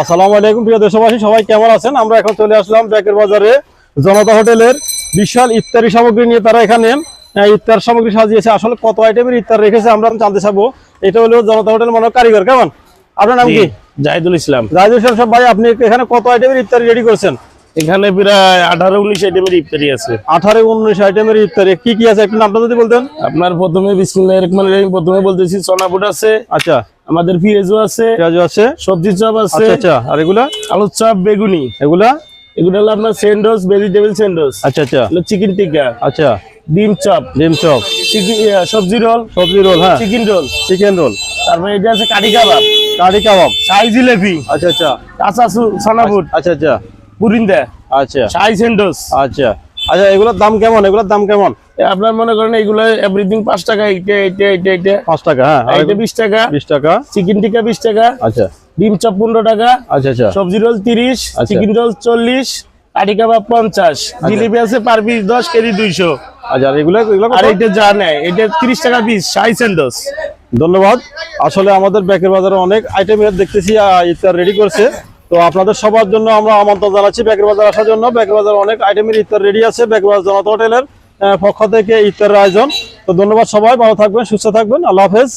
আসসালামু আলাইকুম প্রিয় দেশবাসী সবাই কেমন আছেন? আমরা এখন চলে আসলাম ব্যাকের বাজারে। জনতা হোটেলের বিশাল ইফতারি সামগ্রী নিয়ে তারা এখানে। আহ, ইফতার সামগ্রী সাজিয়েছে। আসলে কত আইটেমের ইফতার রেখেছে আমরা জানতে চাবো। এটা হলো জনতা হোটেল মনে কারিগর। কেমন? আপনার নাম কি? জাহিদুল ইসলাম। রাজু সব ভাই আপনি এখানে কত আইটেমের ইফতারি রেডি করছেন? এখানে প্রায় আঠারো উনিশ আইটেমের ইফতারি আছে। আঠারো উনিশ আইটেমের ইফতারি। কি কি আছে? একটু নামটা যদি বলতেন। আপনার প্রথমে বিসমিল্লাহির রহমানির রহিম প্রথমে বলতেছি চনাপুট আছে। আচ্ছা। আমাদের পেঁয়াজও আছে পেঁয়াজু আছে। সবজি চপ আছে আচ্ছা আচ্ছা। আর এগুলা? আলুর চপ বেগুনি। এগুলা? এগুলো হলো আপনার সেন্ডোস ভেজিটেবল সেন্ডোস। আচ্ছা আচ্ছা। চিকেন টিক্কা আচ্ছা। ডিম চপ। ডিম চপ। চিকেন সবজি রোল সবজি রোল হ্যাঁ। চিকেন রোল চিকেন রোল তারপরে এটা আছে কাঠি কাবাব। কাঠি কাবাব। শাহি জিলেপি। আচ্ছা আচ্ছা। কাঁচা সু- সোনাপুট আচ্ছা আচ্ছা। পুরিন্দা। আচ্ছা। শাহি সেন্ডোস। আচ্ছা। আচ্ছা এগুলোর দাম কেমন? এগুলোর দাম কেমন? আপনার মনে করেন এগুলো এভরিথিং পাঁচ টাকা এইটা এইটা এইটা এইটা। পাঁচ টাকা হ্যাঁ এইটা বিশ টাকা। বিশ টাকা। চিকেন টিকা বিশ টাকা। আচ্ছা। ডিম চপ পনেরো টাকা। আচ্ছা আচ্ছা। সবজি রোল তিরিশ আচ্ছা। চিকেন রোল চল্লিশ কাঠি কাবাব পঞ্চাশ। জিলিপি আছে পার পিস দশ কেজি দুইশো। আচ্ছা আর এগুলো এগুলো আর এটা যা নেয় এটা তিরিশ টাকা পিস সাই ধন্যবাদ। আসলে আমাদের ব্যাকের বাজারে অনেক আইটেমের দেখতেছি ইফতার রেডি করছে। তো আপনাদের সবার জন্য আমরা আমন্ত্রণ জানাচ্ছি ব্যাকের বাজার আসার জন্য। ব্যাকের বাজার অনেক আইটেমের ইফতার রেডি আছে। ব্যাকের বাজার জনতা হোটেলের। পক্ষ থেকে ইফতারের আয়োজন। তো ধন্যবাদ সবাই ভালো থাকবেন সুস্থ থাকবেন। আল্লাহ হাফেজ।